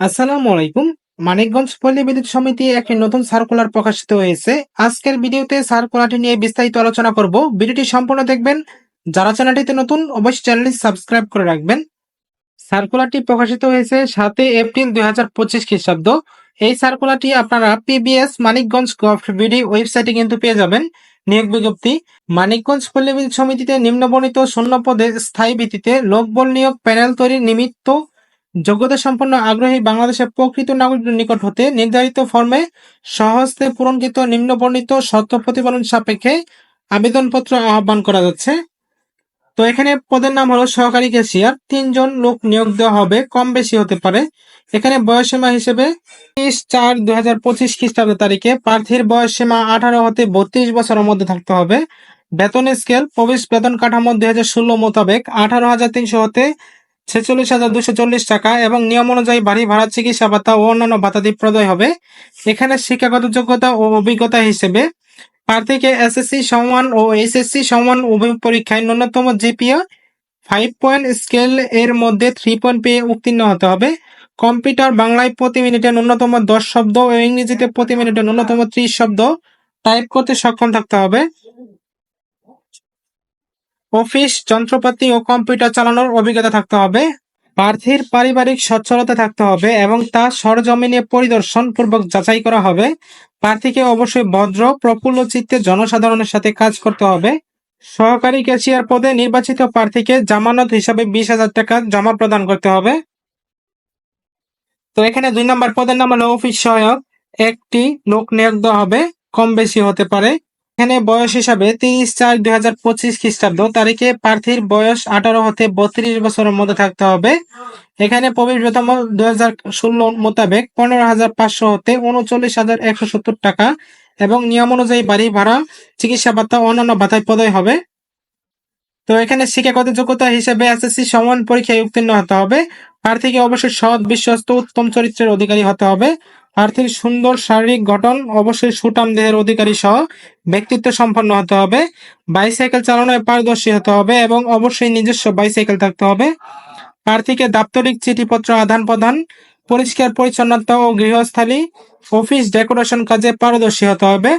আসসালামু আলাইকুম। মানিকগঞ্জ পল্লী বিদ্যুৎ সমিতি একটি নতুন সার্কুলার প্রকাশিত হয়েছে। আজকের ভিডিওতে সার্কুলারটি নিয়ে বিস্তারিত আলোচনা করব। ভিডিওটি সম্পূর্ণ দেখবেন। যারা চ্যানেলটিতে নতুন, অবশ্যই চ্যানেলটি সাবস্ক্রাইব করে রাখবেন। সার্কুলারটি প্রকাশিত হয়েছে সাতই এপ্রিল দুই হাজার পঁচিশ খ্রিস্টাব্দ। এই সার্কুলারটি আপনারা পিবিএস মানিকগঞ্জ গভ বিডি ওয়েবসাইটে কিন্তু পেয়ে যাবেন। নিয়োগ বিজ্ঞপ্তি, মানিকগঞ্জ পল্লী বিদ্যুৎ সমিতিতে নিম্নবর্ণিত শূন্য পদে স্থায়ী ভিত্তিতে লোকবল নিয়োগ প্যানেল তৈরির নিমিত্ত যোগ্যতা সম্পন্ন আগ্রহী বাংলাদেশের প্রকৃত নাগরিকদের নিকট হতে নির্ধারিত ফর্মে সহজতে পূরণকৃত নিম্নবর্ণিত সত্য প্রতিপালন সাপেক্ষে আবেদনপত্র আহ্বান করা যাচ্ছে। তো এখানে পদের নাম হলো সহকারী ক্যাশিয়ার। তিনজন লোক নিয়োগ দেওয়া হবে, কম বেশি হতে পারে। এখানে বয়সসীমা হিসেবে তিরিশ চার দুই হাজার পঁচিশ খ্রিস্টাব্দ তারিখে প্রার্থীর বয়সসীমা আঠারো হতে বত্রিশ বছরের মধ্যে থাকতে হবে। বেতন স্কেল, প্রবেশ বেতন কাঠামো দুই হাজার ষোলো মোতাবেক আঠারো হাজার তিনশো হতে ছেচল্লিশ হাজার দুশো চল্লিশ টাকা এবং নিয়ম অনুযায়ী বাড়ি ভাড়া, চিকিৎসা ভাতা ও অন্যান্য ভাতাদি প্রদায় হবে। এখানে শিক্ষাগত যোগ্যতা ও অভিজ্ঞতা হিসেবে প্রার্থীকে এসএসসি সমান ও এইচএসসি সমান উভয় পরীক্ষায় ন্যূনতম জিপিএ ফাইভ পয়েন্ট স্কেল এর মধ্যে থ্রি পয়েন্ট পেয়ে উত্তীর্ণ হতে হবে। কম্পিউটার বাংলায় প্রতি মিনিটে ন্যূনতম দশ শব্দ ও ইংরেজিতে প্রতি মিনিটে ন্যূনতম ত্রিশ শব্দ টাইপ করতে সক্ষম থাকতে হবে। অফিস, যন্ত্রপাতি ও কম্পিউটার চালানোর অভিজ্ঞতা থাকতে হবে। প্রার্থীর পারিবারিক সচ্ছলতা থাকতে হবে এবং তা সরজমিনে পরিদর্শন পূর্বক যাচাই করা হবে। প্রার্থীকে অবশ্যই ভদ্র, প্রফুল্ল চিত্তে জনসাধারণের সাথে কাজ করতে হবে। সহকারী ক্যাশিয়ার পদে নির্বাচিত প্রার্থীকে জামানত হিসাবে বিশ হাজার টাকা জমা প্রদান করতে হবে। তো এখানে দুই নম্বর পদের নাম হলো অফিস সহায়ক। একটি লোক নিয়োগ দেওয়া হবে, কম বেশি হতে পারে। এখানে বয়স হিসাবে তিরিশ চার দুই হাজার পঁচিশ খ্রিস্টাব্দ তারিখে প্রার্থীর বয়স আঠারো হতে বত্রিশ বছরের মধ্যে থাকতে হবে। এখানে প্রবেশ বেতন দুই হাজার ষোলো মোতাবেক পনেরো হাজার পাঁচশো হতে উনচল্লিশ হাজার একশো সত্তর টাকা এবং নিয়ম অনুযায়ী বাড়ি ভাড়া, চিকিৎসা ভাতা, অন্যান্য ভাতায় প্রদায় হবে। তো এখানে শিক্ষাগত যোগ্যতা হিসেবে এসএসসি সমান পরীক্ষায় উত্তীর্ণ হতে হবে। প্রার্থীকে অবশ্যই সৎ, বিশ্বস্ত, উত্তম চরিত্রের অধিকারী হতে হবে। প্রার্থীর সুন্দর শারীরিক গঠন, অবশ্যই সুটাম দেহের অধিকারী সহ ব্যক্তিত্ব সম্পন্ন হতে হবে। বাইসাইকেল চালানোয় পারদর্শী হতে হবে এবং অবশ্যই নিজস্ব বাইসাইকেল থাকতে হবে। প্রার্থীকে দাপ্তরিক চিঠিপত্র আদান প্রদান, পরিষ্কার, পরিচ্ছন্নতা ও গৃহস্থালী অফিস ডেকোরেশন কাজে পারদর্শী হতে হবে।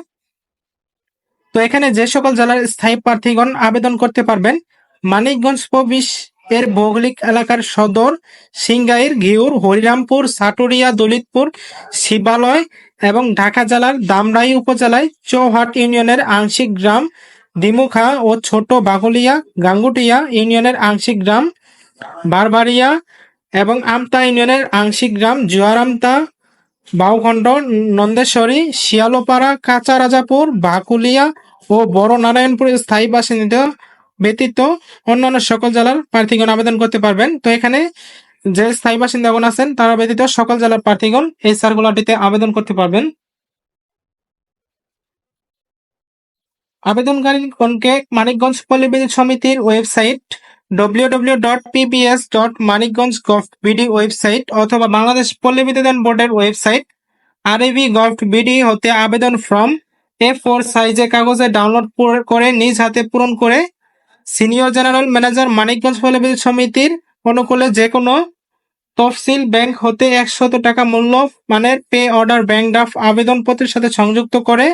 তো এখানে যে সকল জেলার স্থায়ী প্রার্থীগণ আবেদন করতে পারবেন, মানিকগঞ্জ প্রবিশ এর ভৌগোলিক এলাকার সদর সিংগাইর ঘিউর হরিরামপুর, সাটুরিয়া, দলিতপুর, শিবালয় এবং ঢাকা জেলার দামরাই উপজেলায় চৌহাট ইউনিয়নের আংশিক গ্রাম দিমুখা ও ছোট বাগুলিয়া, গাঙ্গুটিয়া ইউনিয়নের আংশিক গ্রাম বারবাড়িয়া এবং আমতা ইউনিয়নের আংশিক গ্রাম, জুয়ারামতা, বাউখণ্ড, নন্দেশ্বরী, শিয়ালোপাড়া কাঁচা রাজাপুর বাকুলিয়া ও বড় নারায়ণপুরের স্থায়ী বাসিন্দা ব্যতীত অন্যান্য সকল জেলার প্রার্থীগণ আবেদন করতে পারবেন। তো এখানে যে স্থায়ী বাসিন্দাগণ আছেন, তারা ব্যতীত সকল জেলার প্রার্থীগণ এই সার্কুলারটিতে আবেদন করতে পারবেন। আবেদনকারীগণকে মানিকগঞ্জ পল্লী বিদ্যুৎ সমিতির website WW dot PBS dot Manikganj gov BD website অথবা বাংলাদেশ পল্লী বিদ্যুৎ বোর্ডের ওয়েবসাইট আর আরএবি গভ বিডি হতে আবেদন ফর্ম এ ফোর সাইজে কাগজে ডাউনলোড করে, নিজ হাতে পূরণ করে সিনিয়র জেনারেল ম্যানেজার মানিকগঞ্জ পল্লী সমিতির অনুকূলে যে কোনো তফসিল ব্যাংক হতে একশত টাকা মূল্য মানের পে অর্ডার ব্যাংক ড্রাফট আবেদনপত্রের সাথে সংযুক্ত করে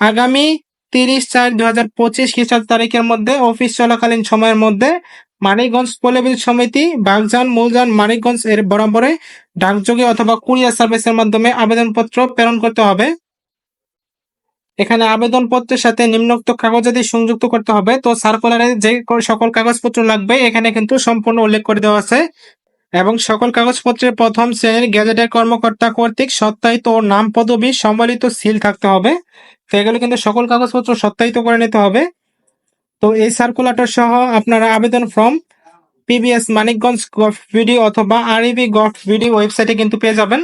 আগামী তিরিশ চার দুই হাজার পঁচিশ খ্রিস্টাব্দ তারিখের মধ্যে অফিস চলাকালীন সময়ের মধ্যে মানিকগঞ্জ পল্লীবিদ্যুৎ সমিতি বাগজান, মূলজান, মানিকগঞ্জ এর বরাবরে ডাকযোগে অথবা কুরিয়ার সার্ভিসের মাধ্যমে আবেদনপত্র প্রেরণ করতে হবে। এখানে আবেদনপত্রের সাথে নিম্নোক্ত কাগজাদি সংযুক্ত করতে হবে, তো সার্কুলারে যে সকল কাগজপত্র লাগবে, এখানে কিন্তু সম্পূর্ণ উল্লেখ করে দেওয়া আছে। এবং সকল কাগজপত্রের প্রথম শ্রেণির গ্যাজেটের কর্মকর্তা কর্তৃক সত্যায়িত ও নাম পদবি সম্বলিত সিল থাকতে হবে। তো এগুলো কিন্তু সকল কাগজপত্র সত্যায়িত করে নিতে হবে। তো এই সার্কুলারটা সহ আপনারা আবেদন form PBS Manikganj gov BD অথবা আরইবি গভ ভিডিও ওয়েবসাইটে কিন্তু পেয়ে যাবেন।